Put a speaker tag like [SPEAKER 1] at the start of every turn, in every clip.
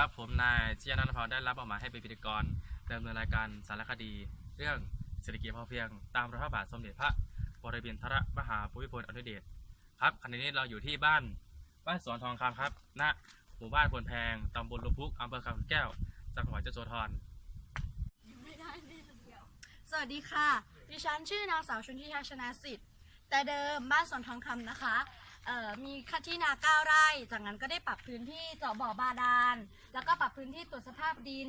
[SPEAKER 1] ครับ ผมนายเชียนันท์พรได้รับมอบหมายให้เป็นพิธีกรดำเนินรายการสารคดี เรื่องเศรษฐกิจพอเพียง ตามรอยพระบาทสมเด็จพระบรมินทรมหาภูมิพลอดุลยเดชครับขณะนี้เราอยู่ที่บ้านบ้านสวนทองคำครับณหมู่บ้านพลแพงตำบลลุมพุกอำเภอคำแก้ว จังหวัดยโสธร
[SPEAKER 2] สวัสดีค่ะ ดิฉันชื่อนางสาวชุนทิชาชนะสิทธิ์ แต่เดิมบ้านสวนทองคำนะคะ เอ่อมีค่าที่นาเก้าไร่ จากนั้นก็ได้ปรับพื้นที่เจาะบ่อบาดาล แล้วก็ปรับพื้นที่ตรวจสภาพดิน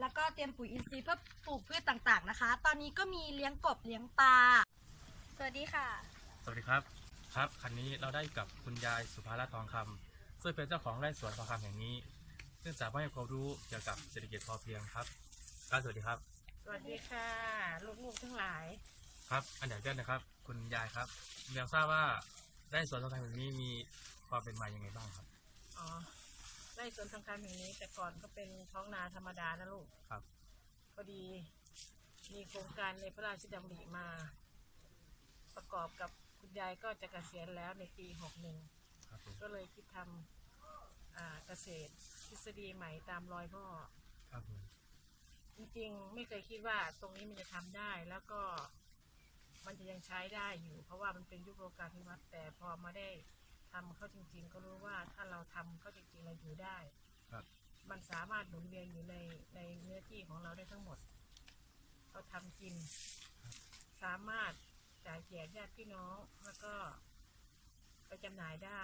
[SPEAKER 2] แล้วก็เตรียมปุ๋ยอินทรีย์เพื่อปลูกพืชต่างๆนะคะ ตอนนี้ก็มีเลี้ยงกบเลี้ยงปลา สวัสดีค่ะ
[SPEAKER 1] สวัสดีครับครับคันนี้เราได้กับคุณยายสุภารัตน์ทองคำซึ่งเป็นเจ้าของไร่สวนทองคำแห่งนี้ ซึ่งสามารถให้ความรู้เกี่ยวกับเศรษฐกิจพอเพียงครับครับสวัสดีครับ
[SPEAKER 3] สวัสดีค่ะ ลูกๆทั้งหลาย
[SPEAKER 1] ครับ อันดับแรกนะครับ คุณยายครับอยากทราบว่า ไร่สวนทองคำแห่งนี้มีความเป็นมาอย่างไงบ้างครับ
[SPEAKER 3] อ๋อไร่สวนทองคำแห่งนี้ แต่ก่อนก็เป็นท้องนาธรรมดานะลูก
[SPEAKER 1] ครับ
[SPEAKER 3] พอดีมีโครงการในพระราชดำริมา ประกอบกับคุณยายก็จะเกษียณแล้วในปีหกหนึ่ง
[SPEAKER 1] ครับผม
[SPEAKER 3] ก็เลยคิดทำอ่าเกษตรทฤษฎีใหม่ตามรอยพ่อ
[SPEAKER 1] ครับผม
[SPEAKER 3] จริงๆ ไม่เคยคิดว่าตรงนี้มันจะทำได้แล้วก็ มันจะยังใช้ได้อยู่ เพราะว่ามันเป็นยุคโลกาภิวัตน์แต่พอมาได้ทำเข้าจริง ๆ ก็รู้ว่าถ้าเราทำเข้าจริงๆเราอยู่ได้
[SPEAKER 1] ครับ
[SPEAKER 3] มันสามารถหมุนเวียนอยู่ในในเนื้อที่ของเราได้ทั้งหมด เราทำกิน สามารถจ่ายแจกญาติพี่น้องแล้วก็ไปจำหน่ายได้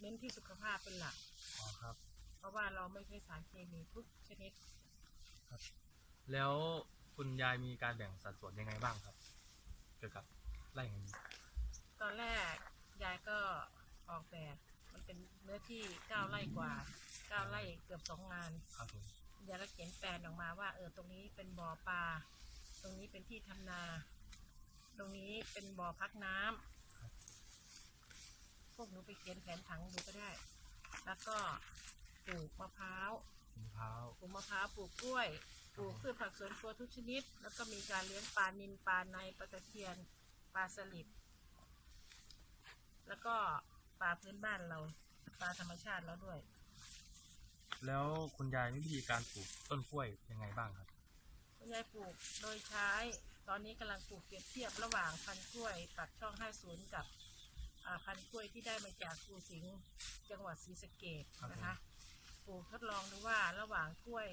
[SPEAKER 3] เน้นที่สุขภาพเป็นหลัก
[SPEAKER 1] อ๋อครับ
[SPEAKER 3] เพราะว่าเราไม่ใช้สารเคมีทุกชนิด
[SPEAKER 1] แล้วคุณยายมีการแบ่งสัดส่วนยังไงบ้างครับ เกี่ยวกับไร่แห่งนี้
[SPEAKER 3] ตอน แรกยายก็ออกแบบมันเป็นเนื้อที่เก้าไร่กว่าเก้าไร่เกือบสองงาน
[SPEAKER 1] ครับผม
[SPEAKER 3] ยายก็เขียนแปลนออกมาว่า เออตรงนี้เป็นบ่อปลาตรงนี้เป็นที่ทำนา ตรงนี้เป็นบ่อพักน้ำพวกหนูไปเขียนแผนผังดูก็ได้ แล้วก็ปลูกมะพร้าว
[SPEAKER 1] มะพร้าว
[SPEAKER 3] ปลูกมะพร้าวปลูกกล้วยปลูกพืชผักสวนครัวทุกชนิด แล้วก็มีการเลี้ยงปลานิลปลาในปลาตะเพียนปลาสลิดแล้ว ก็ปลาพื้นบ้านเรา ปลาธรรมชาติแล้วด้วย
[SPEAKER 1] แล้วคุณยายมีวิธีการปลูกต้นกล้วยยังไงบ้างครับ
[SPEAKER 3] คุณยายปลูกโดยใช้ ตอนนี้กำลังปลูกเปรียบเทียบระหว่างพันธุ์กล้วยปักช่อง 50 กับอ่าพันธุ์กล้วยที่ได้มาจากภูสิงห์จังหวัดศรีสะเกด
[SPEAKER 1] ครับผม
[SPEAKER 3] นะคะ ปลูกทดลองดูว่าระหว่างกล้วย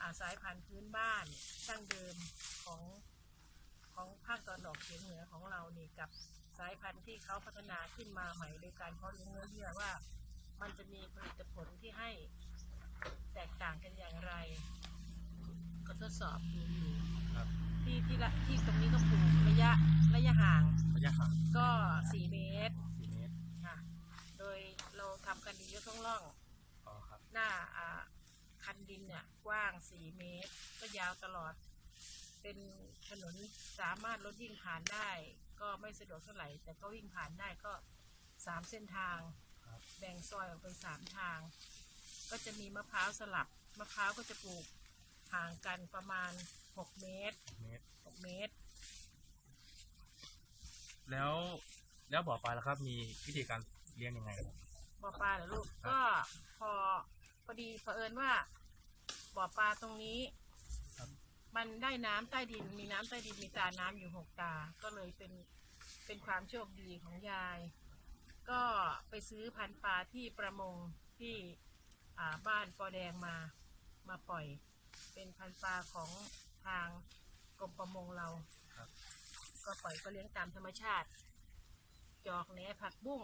[SPEAKER 3] อ่าสายพันธุ์พื้นบ้านดั้งเดิมของของภาคตะวันออกเฉียงเหนือของเรานี่กับ สายพันธุ์ที่เขาพัฒนาขึ้นมาใหม่โดยการเพาะเลี้ยงเนื้อเยื่อว่า มันจะมีผลิตผลที่ให้แตกต่างกันอย่างไร ก็ทดสอบดูอยู่
[SPEAKER 1] ครับ
[SPEAKER 3] ที่ที่ละที่ตรงนี้ก็ปลูกระยะระยะห่าง
[SPEAKER 1] ระยะห่าง
[SPEAKER 3] ก็สี่เมตร
[SPEAKER 1] สี่เมตร
[SPEAKER 3] ค่ะ โดยเราทำกันดียกท้องร่อง
[SPEAKER 1] อ๋อครับ
[SPEAKER 3] หน้าอ่าคันดินเนี่ยกว้างสี่เมตร ก็ยาวตลอด เป็นถนนสามารถรถวิ่งผ่านได้ ก็ไม่สะดวกเท่าไหร่ แต่ก็วิ่งผ่านได้ก็สามเส้นทาง
[SPEAKER 1] ครับ
[SPEAKER 3] แบ่งซอยออกเป็นสามทาง ก็จะมีมะพร้าวสลับ มะพร้าวก็จะปลูกห่างกันประมาณหกเมตร
[SPEAKER 1] เมตร
[SPEAKER 3] หกเมตร
[SPEAKER 1] แล้วแล้วบ่อปลาล่ะครับ มีวิธีการเลี้ยงยังไงครับ
[SPEAKER 3] บ่อปลาเหรอลูก
[SPEAKER 1] ครับ
[SPEAKER 3] ก็พอพอดีเผอิญว่าบ่อปลาตรงนี้
[SPEAKER 1] ครับ
[SPEAKER 3] มันได้น้ำใต้ดิน มีน้ำใต้ดินมีตาน้ำอยู่หกตา ก็เลยเป็นเป็นความโชคดีของยาย ก็ไปซื้อพันธุ์ปลาที่ประมงที่อ่าบ้านปอแดงมามาปล่อย เป็นพันธุ์ปลาของทางกรมประมงเรา
[SPEAKER 1] ครับ
[SPEAKER 3] ก็ปล่อยก็เลี้ยงตามธรรมชาติ จอกแหนผักบุ้ง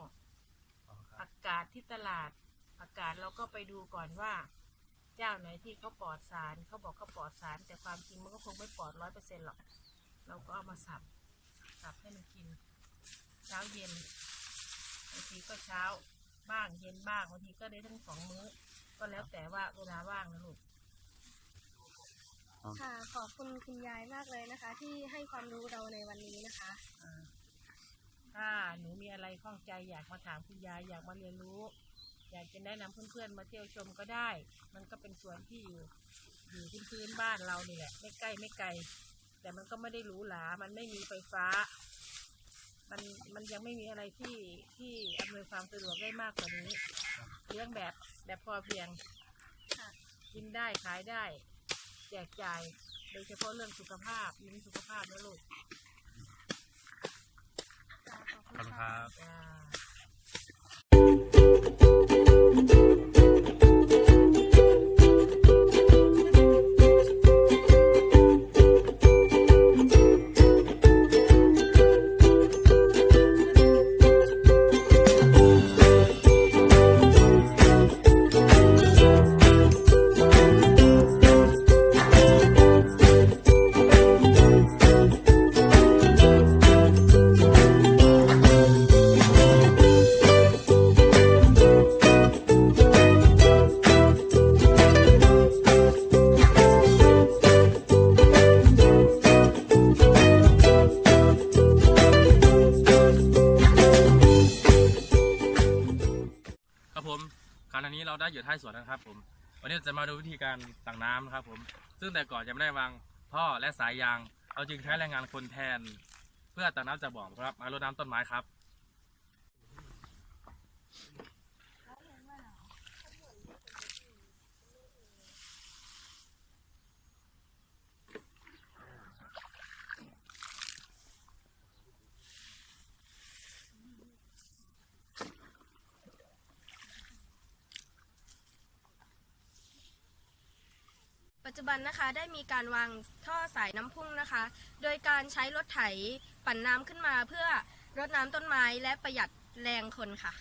[SPEAKER 1] อ๋อครับ
[SPEAKER 3] ผักกาดที่ตลาดผักกาดเราก็ไปดูก่อนว่า เจ้าไหนที่เขาปลอดสารเขาบอกเขาปลอดสาร แต่ความจริงมันก็คงไม่ปลอดร้อยเปอร์เซ็นต์หรอก เราก็เอามาสับสับให้มันกิน เช้าเย็นบางทีก็เช้าบ้างเย็นบ้างบางทีก็ได้ทั้งสองมื้อ ก็แล้วแต่ว่าเวลาว่างนะลูก
[SPEAKER 2] ค่ะขอบคุณคุณยายมากเลยนะคะ ที่ให้ความรู้เราในวันนี้นะคะ
[SPEAKER 3] อ่าถ้าหนูมีอะไรข้องใจอยากมาถามคุณยายอยากมาเรียนรู้ อยากจะแนะนำเพื่อนๆมาเที่ยวชมก็ได้ มันก็เป็นสวนที่อยู่อยู่ที่พื้นบ้านเราเนี่ยแหละไม่ใกล้ไม่ไกล แต่มันก็ไม่ได้หรูหรา มันไม่มีไฟฟ้า มันมันยังไม่มีอะไรที่ที่อำนวยความสะดวกได้มากกว่านี้เลี้ยงแบบแบบพอเพียง
[SPEAKER 2] ค่ะ
[SPEAKER 3] กินได้ขายได้ แจกจ่ายโดยเฉพาะเรื่องสุขภาพเน้นสุขภาพนะลูก
[SPEAKER 1] ขอบคุณครับ ผมคราวนี้เราได้อยู่ท้ายสวนนะครับผม วันนี้จะมาดูวิธีการตักน้ำนะครับผม ซึ่งแต่ก่อนจะไม่ได้วางท่อและสายยาง เราจึงใช้แรงงานคนแทน เพื่อตักน้ำจากบ่อครับมารดน้ำต้นไม้ครับ
[SPEAKER 4] ปัจจุบันนะคะได้มีการวางท่อสายน้ำพุ่งนะคะ โดยการใช้รถไถปั่นน้ำขึ้นมาเพื่อรดน้ำต้นไม้และประหยัดแรงคนค่ะ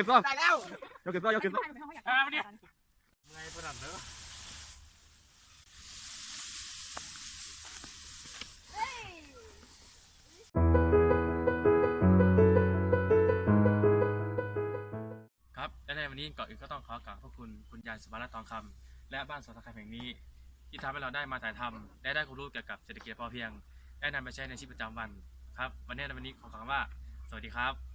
[SPEAKER 5] ขึ้นซ้อยกขึ้นซ้อยกขึ้นซ้อ
[SPEAKER 1] ไงประดับเนอะครับและในวันนี้ก่อนอื่นก็ต้องขอกราบขอบคุณคุณยายสุภาลัตน์ทองคำและบ้านสวนตะไคร้แห่งนี้ ที่ทำให้เราได้มาถ่ายทำและได้ความรู้เกี่ยวกับเศรษฐกิจพอเพียง ได้นำไปใช้ในชีวิตประจำวันครับ วันนี้ในวันนี้ขอคำว่า สวัสดีครับ